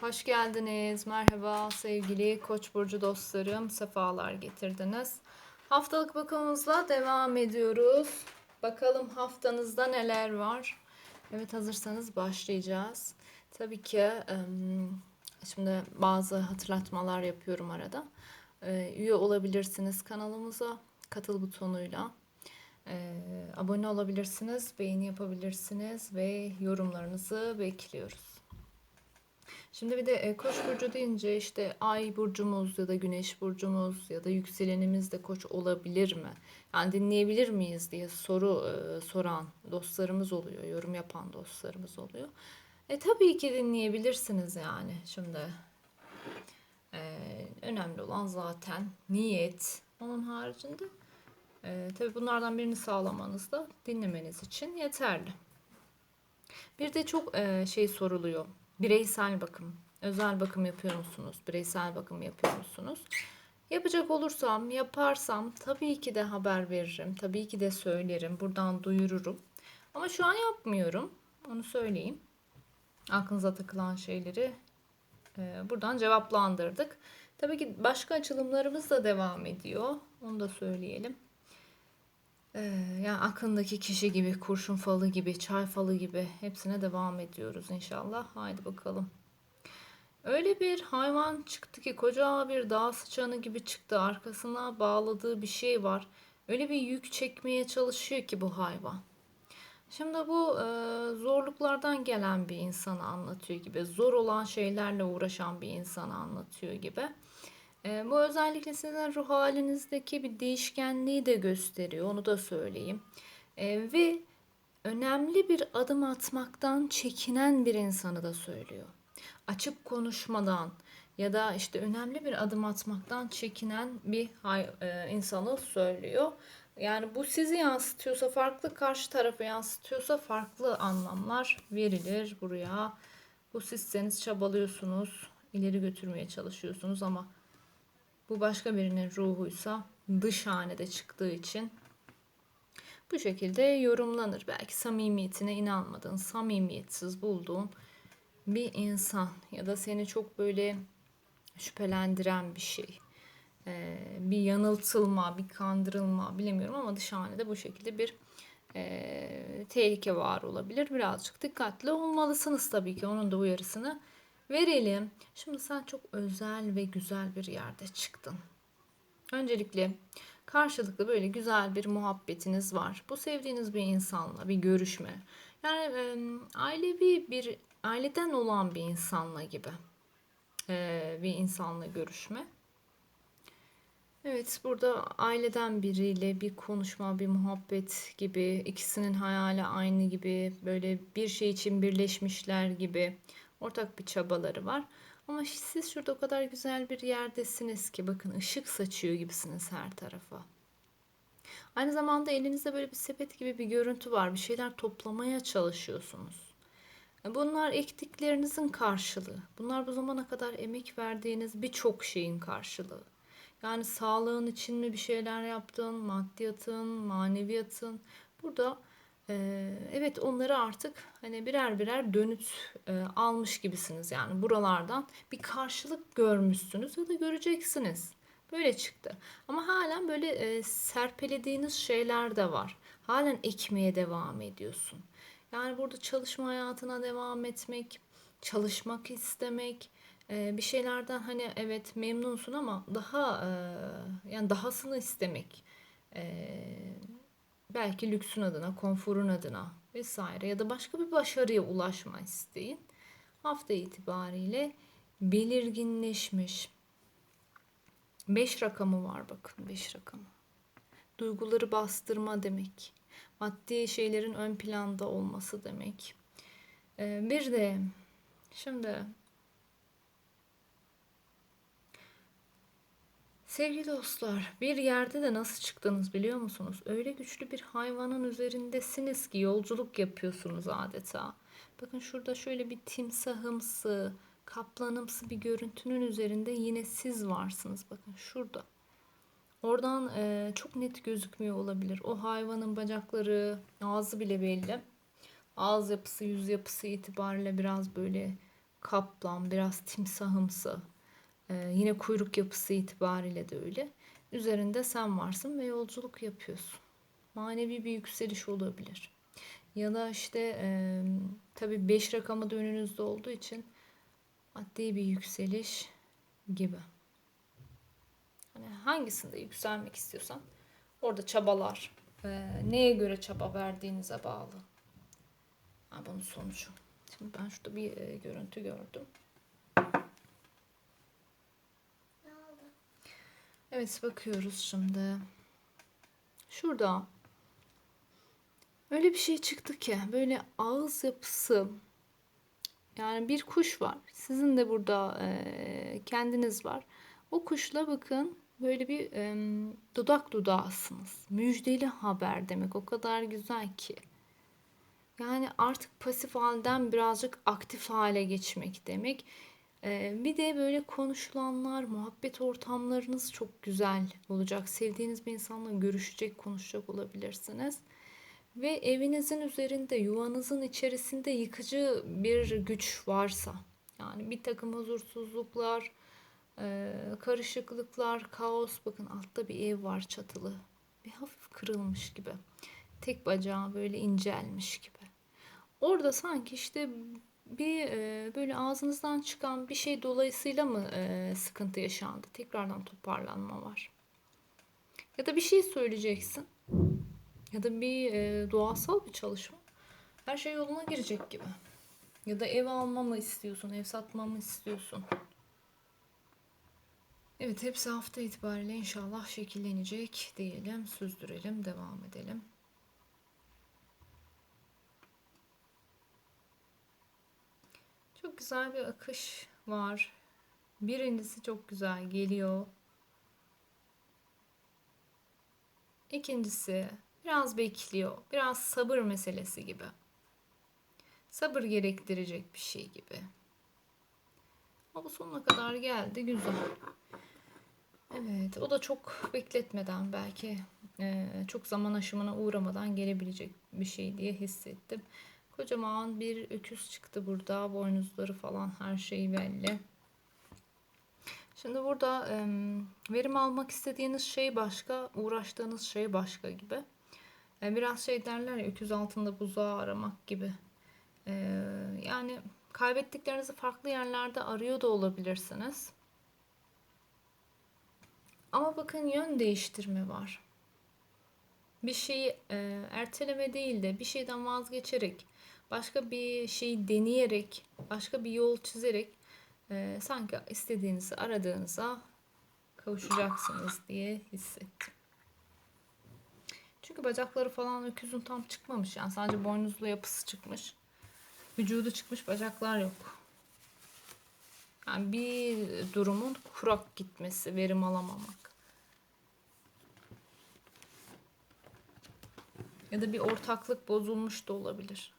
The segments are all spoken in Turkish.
Hoş geldiniz. Merhaba sevgili Koç burcu dostlarım. Sefalar getirdiniz. Haftalık bakımımızla devam ediyoruz. Bakalım haftanızda neler var. Evet hazırsanız başlayacağız. Tabii ki şimdi bazı hatırlatmalar yapıyorum arada. Üye olabilirsiniz kanalımıza katıl butonuyla. Abone olabilirsiniz, beğeni yapabilirsiniz ve yorumlarınızı bekliyoruz. Şimdi bir de e, Koç burcu deyince işte ay burcumuz ya da güneş burcumuz ya da yükselenimiz de Koç olabilir mi? Yani dinleyebilir miyiz diye soru e, soran dostlarımız oluyor, yorum yapan dostlarımız oluyor. E tabii ki dinleyebilirsiniz yani. Şimdi e, önemli olan zaten niyet. Onun haricinde e, tabii bunlardan birini sağlamanız da dinlemeniz için yeterli. Bir de çok e, şey soruluyor. Bireysel bakım, özel bakım yapıyor musunuz? Bireysel bakım yapıyor musunuz? Yapacak olursam, yaparsam tabii ki de haber veririm. Tabii ki de söylerim. Buradan duyururum. Ama şu an yapmıyorum. Onu söyleyeyim. Aklınıza takılan şeyleri e, buradan cevaplandırdık. Tabii ki başka açılımlarımız da devam ediyor. Onu da söyleyelim. Ee, yani aklındaki kişi gibi, kurşun falı gibi, çay falı gibi hepsine devam ediyoruz inşallah. Haydi bakalım. Öyle bir hayvan çıktı ki koca bir dağ sıçanı gibi çıktı. Arkasına bağladığı bir şey var. Öyle bir yük çekmeye çalışıyor ki bu hayvan. Şimdi bu e, zorluklardan gelen bir insanı anlatıyor gibi. Zor olan şeylerle uğraşan bir insanı anlatıyor gibi. E, bu özellikle sizin ruh halinizdeki bir değişkenliği de gösteriyor. Onu da söyleyeyim. E, ve önemli bir adım atmaktan çekinen bir insanı da söylüyor. Açık konuşmadan ya da işte önemli bir adım atmaktan çekinen bir e, insanı söylüyor. Yani bu sizi yansıtıyorsa farklı, karşı tarafı yansıtıyorsa farklı anlamlar verilir buraya. Bu sizseniz çabalıyorsunuz, ileri götürmeye çalışıyorsunuz ama bu başka birinin ruhuysa dış hanede çıktığı için bu şekilde yorumlanır. Belki samimiyetine inanmadığın, samimiyetsiz bulduğun bir insan ya da seni çok böyle şüphelendiren bir şey. Ee, bir yanıltılma, bir kandırılma bilemiyorum ama dış hanede bu şekilde bir e, tehlike var olabilir. Birazcık dikkatli olmalısınız tabii ki onun da uyarısını verelim. Şimdi sen çok özel ve güzel bir yerde çıktın. Öncelikle karşılıklı böyle güzel bir muhabbetiniz var. Bu sevdiğiniz bir insanla bir görüşme. Yani e, ailevi bir aileden olan bir insanla gibi e, bir insanla görüşme. Evet, burada aileden biriyle bir konuşma, bir muhabbet gibi, ikisinin hayali aynı gibi, böyle bir şey için birleşmişler gibi ortak bir çabaları var. Ama siz şurada o kadar güzel bir yerdesiniz ki bakın ışık saçıyor gibisiniz her tarafa. Aynı zamanda elinizde böyle bir sepet gibi bir görüntü var. Bir şeyler toplamaya çalışıyorsunuz. Bunlar ektiklerinizin karşılığı. Bunlar bu zamana kadar emek verdiğiniz birçok şeyin karşılığı. Yani sağlığın için mi bir şeyler yaptın, maddiyatın, maneviyatın. Burada e, evet onları artık hani birer birer dönüt e, almış gibisiniz. Yani buralardan bir karşılık görmüşsünüz ya da göreceksiniz. Böyle çıktı. Ama halen böyle e, serpelediğiniz şeyler de var. Halen ekmeye devam ediyorsun. Yani burada çalışma hayatına devam etmek, çalışmak istemek, e, bir şeylerden hani evet memnunsun ama daha yani dahasını istemek. Belki lüksün adına, konforun adına vesaire ya da başka bir başarıya ulaşma isteğin hafta itibariyle belirginleşmiş. 5 rakamı var bakın 5 rakamı. Duyguları bastırma demek. Maddi şeylerin ön planda olması demek. Ee, bir de şimdi sevgili dostlar bir yerde de nasıl çıktınız biliyor musunuz? Öyle güçlü bir hayvanın üzerindesiniz ki yolculuk yapıyorsunuz adeta. Bakın şurada şöyle bir timsahımsı, kaplanımsı bir görüntünün üzerinde yine siz varsınız. Bakın şurada. Oradan e, çok net gözükmüyor olabilir. O hayvanın bacakları, ağzı bile belli. Ağız yapısı, yüz yapısı itibariyle biraz böyle kaplan, biraz timsahımsı. Ee, yine kuyruk yapısı itibariyle de öyle. Üzerinde sen varsın ve yolculuk yapıyorsun. Manevi bir yükseliş olabilir. Ya da işte e, tabii 5 rakamı da önünüzde olduğu için maddi bir yükseliş gibi. Hani hangisinde yükselmek istiyorsan orada çabalar. E, neye göre çaba verdiğinize bağlı. Ha, bunun sonucu. Şimdi ben şurada bir e, görüntü gördüm. Evet bakıyoruz şimdi. Şurada öyle bir şey çıktı ki böyle ağız yapısı yani bir kuş var. Sizin de burada e, kendiniz var. O kuşla bakın böyle bir e, dudak dudağısınız. Müjdeli haber demek. O kadar güzel ki. Yani artık pasif halden birazcık aktif hale geçmek demek. Bir de böyle konuşulanlar, muhabbet ortamlarınız çok güzel olacak. Sevdiğiniz bir insanla görüşecek, konuşacak olabilirsiniz. Ve evinizin üzerinde, yuvanızın içerisinde yıkıcı bir güç varsa, yani bir takım huzursuzluklar, karışıklıklar, kaos. Bakın altta bir ev var çatılı. Bir hafif kırılmış gibi. Tek bacağı böyle incelmiş gibi. Orada sanki işte bir e, böyle ağzınızdan çıkan bir şey dolayısıyla mı e, sıkıntı yaşandı? Tekrardan toparlanma var. Ya da bir şey söyleyeceksin. Ya da bir e, doğasal bir çalışma. Her şey yoluna girecek gibi. Ya da ev alma mı istiyorsun, ev satma mı istiyorsun? Evet hepsi hafta itibariyle inşallah şekillenecek diyelim, süzdürelim, devam edelim. Çok güzel bir akış var. Birincisi çok güzel geliyor. İkincisi biraz bekliyor. Biraz sabır meselesi gibi. Sabır gerektirecek bir şey gibi. Ama sonuna kadar geldi. Güzel. Evet. O da çok bekletmeden belki çok zaman aşımına uğramadan gelebilecek bir şey diye hissettim. Kocaman bir öküz çıktı burada. Boynuzları falan her şeyi belli. Şimdi burada e, verim almak istediğiniz şey başka, uğraştığınız şey başka gibi. E, biraz şey derler ya öküz altında buzağı aramak gibi. E, yani kaybettiklerinizi farklı yerlerde arıyor da olabilirsiniz. Ama bakın yön değiştirme var. Bir şeyi e, erteleme değil de bir şeyden vazgeçerek başka bir şey deneyerek, başka bir yol çizerek e, sanki istediğinizi aradığınıza kavuşacaksınız diye hissettim. Çünkü bacakları falan öküzün tam çıkmamış. Yani sadece boynuzlu yapısı çıkmış. Vücudu çıkmış, bacaklar yok. Yani bir durumun kurak gitmesi, verim alamamak. Ya da bir ortaklık bozulmuş da olabilir.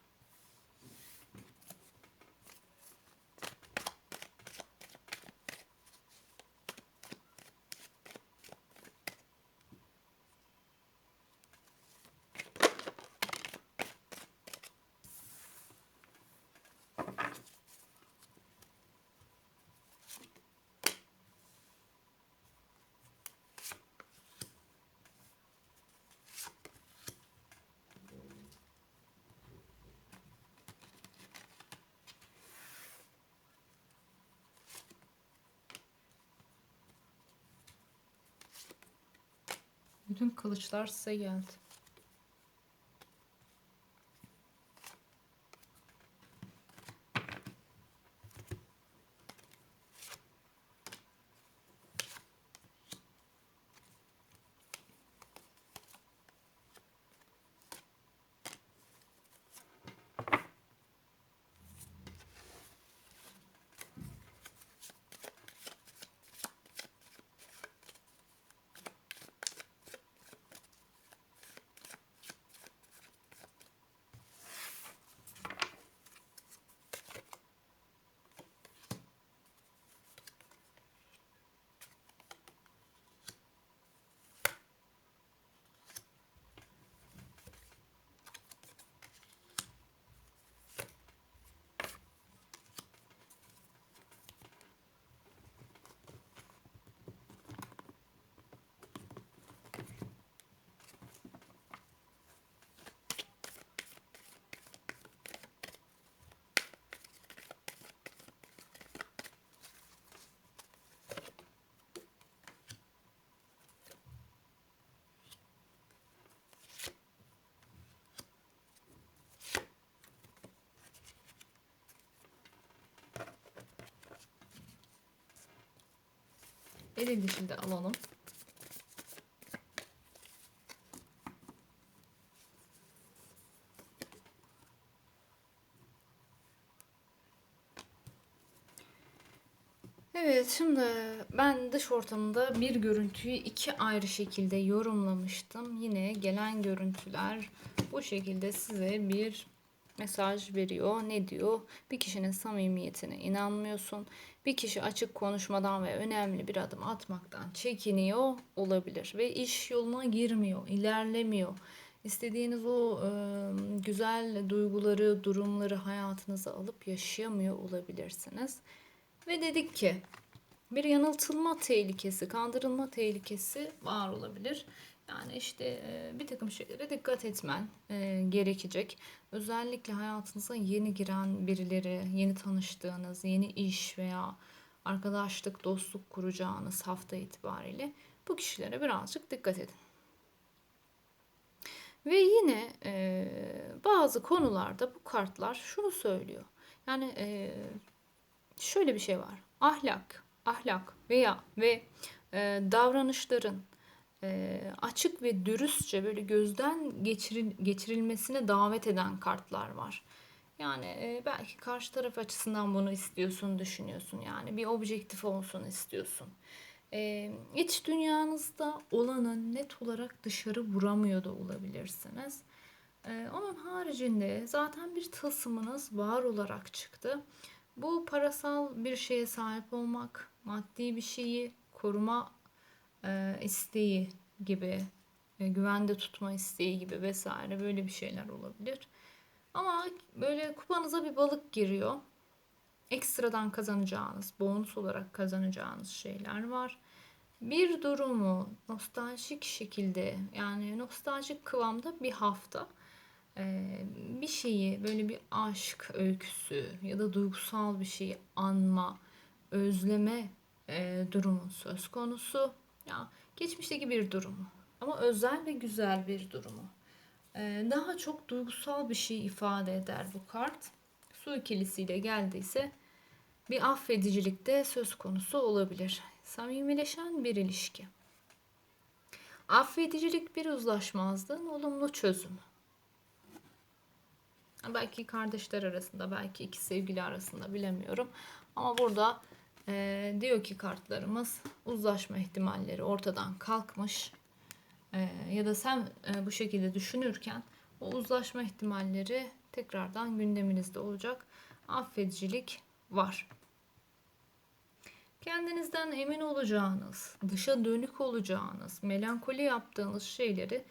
Bütün kılıçlar size geldi. Eril dişil de alalım. Evet şimdi ben dış ortamında bir görüntüyü iki ayrı şekilde yorumlamıştım. Yine gelen görüntüler bu şekilde size bir mesaj veriyor. Ne diyor? Bir kişinin samimiyetine inanmıyorsun. Bir kişi açık konuşmadan ve önemli bir adım atmaktan çekiniyor olabilir ve iş yoluna girmiyor, ilerlemiyor. İstediğiniz o e, güzel duyguları, durumları hayatınıza alıp yaşayamıyor olabilirsiniz. Ve dedik ki bir yanıltılma tehlikesi, kandırılma tehlikesi var olabilir. Yani işte e, bir takım şeylere dikkat etmen e, gerekecek. Özellikle hayatınıza yeni giren birileri, yeni tanıştığınız, yeni iş veya arkadaşlık, dostluk kuracağınız hafta itibariyle bu kişilere birazcık dikkat edin. Ve yine e, bazı konularda bu kartlar şunu söylüyor. Yani şöyle bir şey var. Ahlak, ahlak veya ve davranışların e, açık ve dürüstçe böyle gözden geçiril, geçirilmesine davet eden kartlar var. Yani e, belki karşı taraf açısından bunu istiyorsun, düşünüyorsun. Yani bir objektif olsun istiyorsun. E, iç dünyanızda olanı net olarak dışarı vuramıyor da olabilirsiniz. E, onun haricinde zaten bir tılsımınız var olarak çıktı. Bu parasal bir şeye sahip olmak, maddi bir şeyi koruma e, isteği gibi, e, güvende tutma isteği gibi vesaire böyle bir şeyler olabilir. Ama böyle kupanıza bir balık giriyor. Ekstradan kazanacağınız, bonus olarak kazanacağınız şeyler var. Bir durumu nostaljik şekilde yani nostaljik kıvamda bir hafta bir şeyi böyle bir aşk öyküsü ya da duygusal bir şeyi anma, özleme durumu söz konusu. Ya geçmişteki bir durumu ama özel ve güzel bir durumu. Daha çok duygusal bir şey ifade eder bu kart. Su ikilisiyle geldiyse bir affedicilik de söz konusu olabilir. Samimileşen bir ilişki. Affedicilik bir uzlaşmazlığın olumlu çözümü. Belki kardeşler arasında, belki iki sevgili arasında bilemiyorum. Ama burada e, diyor ki kartlarımız uzlaşma ihtimalleri ortadan kalkmış. E, ya da sen e, bu şekilde düşünürken o uzlaşma ihtimalleri tekrardan gündeminizde olacak. Affedicilik var. Kendinizden emin olacağınız, dışa dönük olacağınız, melankoli yaptığınız şeyleri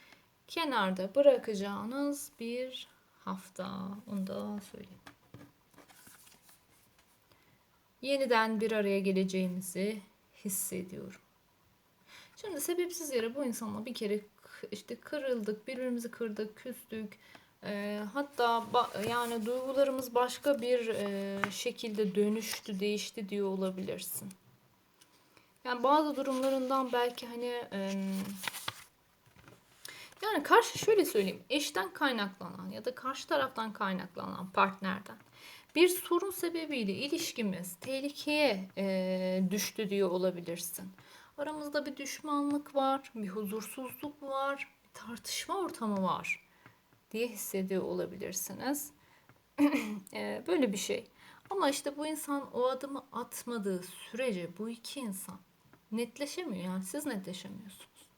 kenarda bırakacağınız bir hafta. Onu da söyleyeyim. Yeniden bir araya geleceğimizi hissediyorum. Şimdi sebepsiz yere bu insanla bir kere işte kırıldık, birbirimizi kırdık, küstük. E, hatta yani duygularımız başka bir e, şekilde dönüştü, değişti diyor olabilirsin. Yani bazı durumlarından belki hani e, yani karşı şöyle söyleyeyim. Eşten kaynaklanan ya da karşı taraftan kaynaklanan partnerden bir sorun sebebiyle ilişkimiz tehlikeye e, düştü diyor olabilirsin. Aramızda bir düşmanlık var, bir huzursuzluk var, bir tartışma ortamı var diye hissediyor olabilirsiniz. e, böyle bir şey. Ama işte bu insan o adımı atmadığı sürece bu iki insan netleşemiyor. Yani siz netleşemiyorsunuz.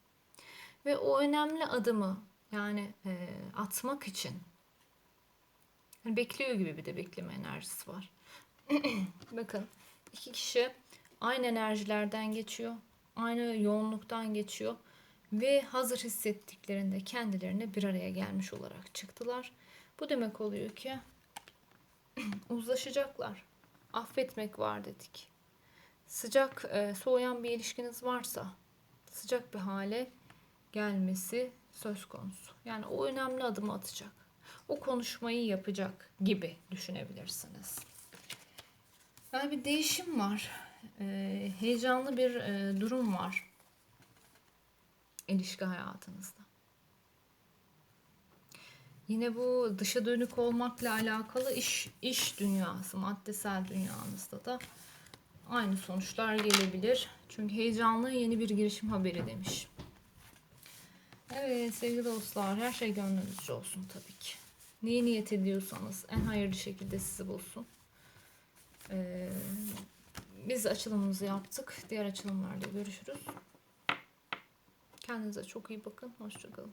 Ve o önemli adımı yani e, atmak için yani bekliyor gibi bir de bekleme enerjisi var. Bakın iki kişi aynı enerjilerden geçiyor. Aynı yoğunluktan geçiyor. Ve hazır hissettiklerinde kendilerine bir araya gelmiş olarak çıktılar. Bu demek oluyor ki uzlaşacaklar. Affetmek var dedik. Sıcak, e, soğuyan bir ilişkiniz varsa sıcak bir hale gelmesi söz konusu. Yani o önemli adımı atacak. O konuşmayı yapacak gibi düşünebilirsiniz. Yani bir değişim var. Ee, heyecanlı bir e, durum var. ilişki hayatınızda. Yine bu dışa dönük olmakla alakalı iş iş dünyası, maddesel dünyanızda da aynı sonuçlar gelebilir. Çünkü heyecanlı yeni bir girişim haberi demiş. Evet sevgili dostlar her şey gönlünüzce olsun tabii ki. Neyi niyet ediyorsanız en hayırlı şekilde sizi bulsun. Ee, biz açılımımızı yaptık. Diğer açılımlarda görüşürüz. Kendinize çok iyi bakın. Hoşçakalın.